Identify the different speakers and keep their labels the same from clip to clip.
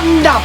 Speaker 1: อันดับ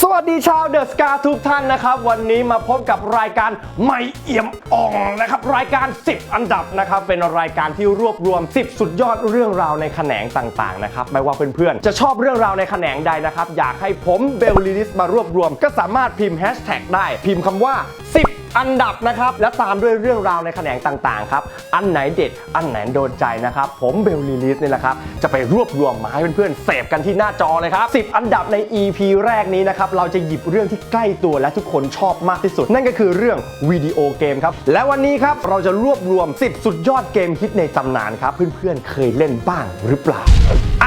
Speaker 1: สวัสดีชาวเดอะสกาทุกท่านนะครับ วันนี้มาพบกับรายการไม่เอี่ยมอ่องนะครับ รายการ 10 อันดับนะครับ เป็นรายการที่รวบรวม 10 สุดยอดเรื่องราวในแขนงต่างๆนะครับไม่ว่าเพื่อนๆจะชอบเรื่องราวในแขนงใดนะครับ อยากให้ผมเบลลิลิสมารวบรวม ก็สามารถพิมพ์แฮชแท็กได้ พิมพ์คำว่า 10 อันดับนะครับ และตามด้วยเรื่องราวในแขนงต่างๆครับ อันไหนเด็ด อันไหนโดนใจนะครับ ผมเบลลิลิสนี่แหละครับ จะไปรวบรวมมาให้เพื่อนๆเสพกันที่หน้าจอเลยครับ 10 อันดับใน EP แรกนี้นะครับ เราจะหยิบเรื่องที่ใกล้ตัวและทุกคนชอบมากที่สุด นั่นก็คือเรื่องวิดีโอเกมครับ และวันนี้ครับเราจะรวบรวม 10 สุดยอดเกมฮิตในตำนานครับ เพื่อนๆเคยเล่นบ้างหรือเปล่า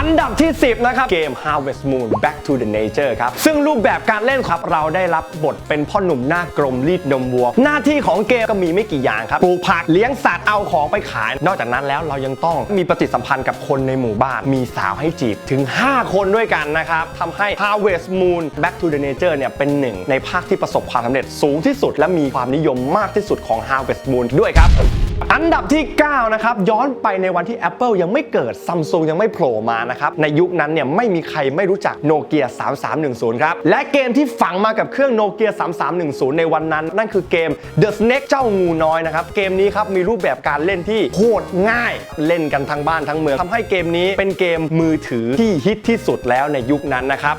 Speaker 1: อันดับที่ 10 นะครับ เกม Harvest Moon Back to the Nature ครับ ซึ่งรูปแบบการเล่นครับเราได้รับบทเป็นพ่อหนุ่มหน้ากลมรีดนมวัว หน้าที่ของเกมก็มีไม่กี่อย่างครับปลูกผักเลี้ยงสัตว์เอาของไปขาย นอกจากนั้นแล้วเรายังต้องมีปฏิสัมพันธ์กับคนในหมู่บ้าน มีสาวให้จีบถึง 5 คนด้วยกันนะครับทำให้ Harvest Moon Back to the Nature เนี่ยเป็นหนึ่งในภาคที่ประสบความสำเร็จสูงที่สุด และมีความนิยมมากที่สุดของ Harvest Moon ด้วยครับ อันดับที่ 9 นะครับ ย้อนไปในวันที่ Apple ยังไม่เกิดซัมซุงยังไม่โผล่มานะครับ ในยุคนั้นเนี่ยไม่มีใครไม่รู้จักโนเกีย3310 ครับ และเกมที่ฝังมากับเครื่องโนเกีย3310 ในวันนั้น นั่นคือเกม The Snake เจ้างูน้อยนะครับ เกมนี้ครับมีรูปแบบการเล่นที่โคตรง่าย เล่นกันทั้งบ้านทั้งเมืองทำให้เกมนี้เป็นเกมมือถือที่ฮิตที่สุดแล้วในยุคนั้นนะครับ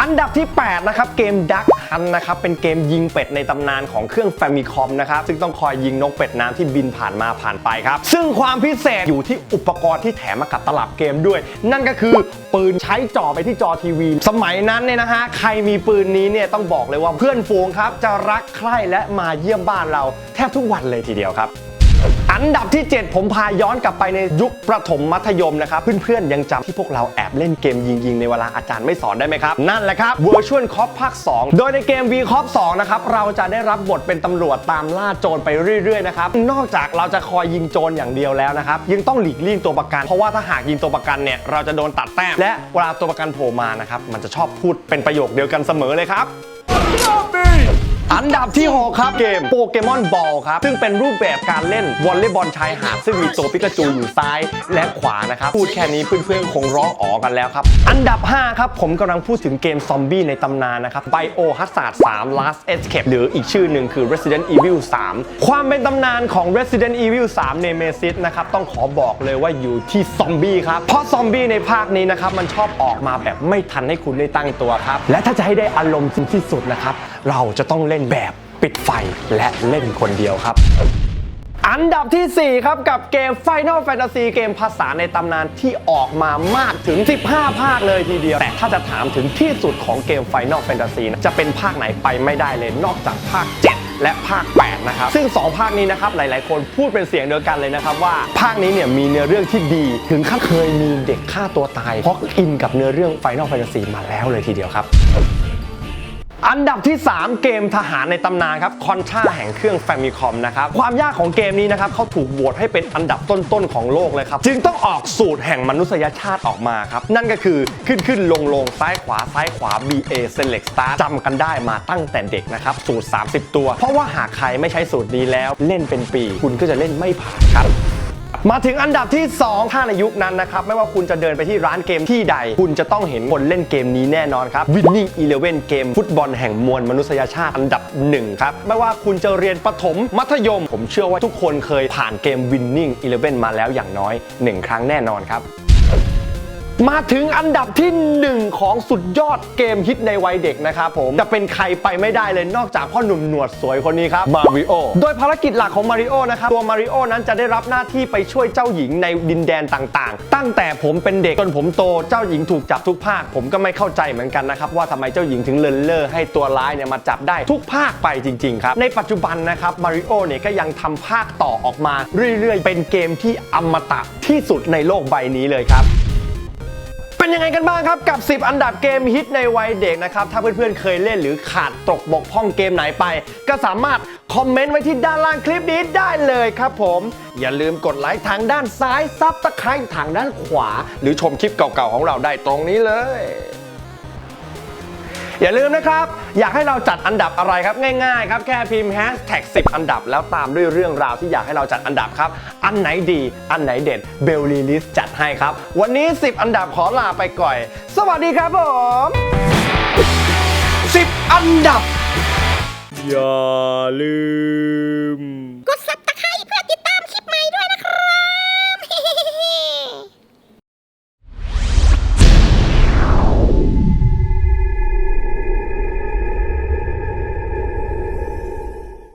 Speaker 1: อันดับที่ 8 นะครับ เกม Duck ฮันนะครับเป็นเกมยิงเป็ดในตำนานของเครื่องแฟมิคอมนะครับซึ่งต้องคอยยิงนกเป็ดน้ำที่บินผ่านมาผ่านไปครับ ซึ่งความพิเศษอยู่ที่อุปกรณ์ที่แถมมากับตลับเกมด้วย นั่นก็คือปืนใช้จ่อไปที่จอทีวี สมัยนั้นเนี่ยนะฮะใครมีปืนนี้เนี่ยต้องบอกเลยว่าเพื่อนฝูงครับจะรักใคร่และมาเยี่ยมบ้านเราแทบทุกวันเลยทีเดียวครับ อันดับที่ 7 ผมพาย้อนกลับไปในยุคประถมมัธยมนะครับ เพื่อนๆ ยังจำที่พวกเราแอบเล่นเกมยิง ๆ ในเวลาอาจารย์ไม่สอนได้ไหมครับ นั่นแหละครับ Virtual Cop ภาค 2 โดยในเกม V Cop 2 นะครับ เราจะได้รับบทเป็นตำรวจตามล่าโจรไปเรื่อย ๆ นะครับ นอกจากเราจะคอยยิงโจรอย่างเดียวแล้วนะครับ ยังต้องหลีกเลี่ยงตัวประกัน เพราะว่าถ้าหากยิงตัวประกันเนี่ยเราจะโดนตัดแต้มและเวลาตัวประกันโผล่มานะครับมันจะชอบพูดเป็นประโยคเดียวกันเสมอเลยครับ อันดับที่ 6 ครับเกมโปเกมอนบอลครับ ซึ่งเป็นรูปแบบการเล่นวอลเลย์บอลชายหาดซึ่งมีตัวปิกาจูอยู่ซ้ายและขวานะครับ พูดแค่นี้เพื่อนๆ คงร้องอ๋อกันแล้วครับ อันดับ 5 ครับ ผมกำลังพูดถึงเกมซอมบี้ในตำนานนะครับ Biohazard 3 Last Escape หรืออีกชื่อหนึ่งคือ Resident Evil 3 ความเป็นตำนานของ Resident Evil 3 Nemesis นะครับต้องขอบอกเลยว่าอยู่ที่ซอมบี้ครับเพราะซอมบี้ในภาคนี้นะครับมันชอบออกมาแบบไม่ทันให้คุณได้ตั้งตัวครับและถ้าจะให้ได้อารมณ์ที่สุดนะครับ เราจะต้องเล่นแบบปิดไฟและเล่นคนเดียวครับอันดับทีสี่ 4 ครับ กับเกม Final Fantasy เกมภาษาในตำนานที่ออกมามากถึง 15 ภาคเลยทีเดียว แต่ถ้าจะถามถึงที่สุดของเกม Final Fantasy นะจะเป็นภาคไหนไปไม่ได้เลย นอกจากภาค 7 และภาค 8 นะครับ ซึ่ง 2 ภาคนี้นะครับ หลาย ๆ คนพูดเป็นเสียงเดียวกันเลยนะครับว่าภาคนี้เนี่ยมีเนื้อเรื่องที่ดี ถึงขั้นเคยมีเด็กฆ่าตัวตายเพราะอินกับเนื้อเรื่อง Final Fantasy มาแล้วเลยทีเดียวครับ อันดับที่ 3 เกมทหารในตำนานครับคอนท่าแห่งเครื่องแฟมิคอมนะครับความยากของเกมนี้นะครับเขาถูกโหวตให้เป็นอันดับต้นๆของโลกเลยครับ จึงต้องออกสูตรแห่งมนุษยชาติออกมาครับ นั่นก็คือขึ้นขึ้นลงลงซ้ายขวาซ้ายขวา BA Select Start จำกันได้มาตั้งแต่เด็กนะครับ สูตร 30 ตัว เพราะว่าหากใครไม่ใช้สูตรนี้แล้วเล่นเป็นปี คุณก็จะเล่นไม่ผ่านครับ มาถึงอันดับที่ 2 ถ้าในยุคนั้นนะครับ ไม่ว่าคุณจะเดินไปที่ร้านเกมที่ใด คุณจะต้องเห็นคนเล่นเกมนี้แน่นอนครับ Winning Eleven เกมฟุตบอลแห่งมวลมนุษยชาติอันดับหนึ่งครับ ไม่ว่าคุณจะเรียนประถมมัธยม ผมเชื่อว่าทุกคนเคยผ่านเกม Winning Eleven มาแล้วอย่างน้อย 1 ครั้งแน่นอนครับ มาถึงอันดับที่ 1 ของสุดยอดเกมฮิตในวัยเด็กนะครับผม จะเป็นใครไปไม่ได้เลยนอกจากพ่อหนุ่มหนวดสวยคนนี้ครับมาริโอโดยภารกิจหลักของมาริโอนะครับ ตัวมาริโอนั้นจะได้รับหน้าที่ไปช่วยเจ้าหญิงในดินแดนต่างๆ ตั้งแต่ผมเป็นเด็กจนผมโตเจ้าหญิงถูกจับทุกภาค ผมก็ไม่เข้าใจเหมือนกันนะครับ ว่าทำไมเจ้าหญิงถึงเลินเล่อให้ตัวร้ายเนี่ยมาจับได้ทุกภาคไปจริงๆครับในปัจจุบันนะครับมาริโอเนี่ยก็ยังทำภาคต่อออกมา เรื่อยๆ เป็นเกมที่อมตะที่สุดในโลกใบนี้เลยครับ เป็นยังไงกันบ้างครับกับ 10 อันดับเกมฮิตในวัยเด็กนะครับ ถ้าเพื่อนๆเคยเล่นหรือขาดตกบกพร่องเกมไหนไป ก็สามารถคอมเมนต์ไว้ที่ด้านล่างคลิปนี้ได้เลยครับผม อย่าลืมกดไลค์ทางด้านซ้ายซับตะไคร้ทางด้านขวา หรือชมคลิปเก่าๆของเราได้ตรงนี้เลย อย่าลืมนะครับ อยากให้เราจัดอันดับอะไรครับง่ายๆครับแค่พิมพ์แฮชแท็ก10 อันดับ แล้วตามด้วยเรื่องราวที่อยากให้เราจัดอันดับครับ อันไหนดี อันไหนเด็ดเบลลีลิสจัดให้ครับ วันนี้ 10 อันดับขอลาไปก่อนสวัสดีครับผม 10 อันดับ อย่าลืม
Speaker 2: กดซับตะไคร้เพื่อ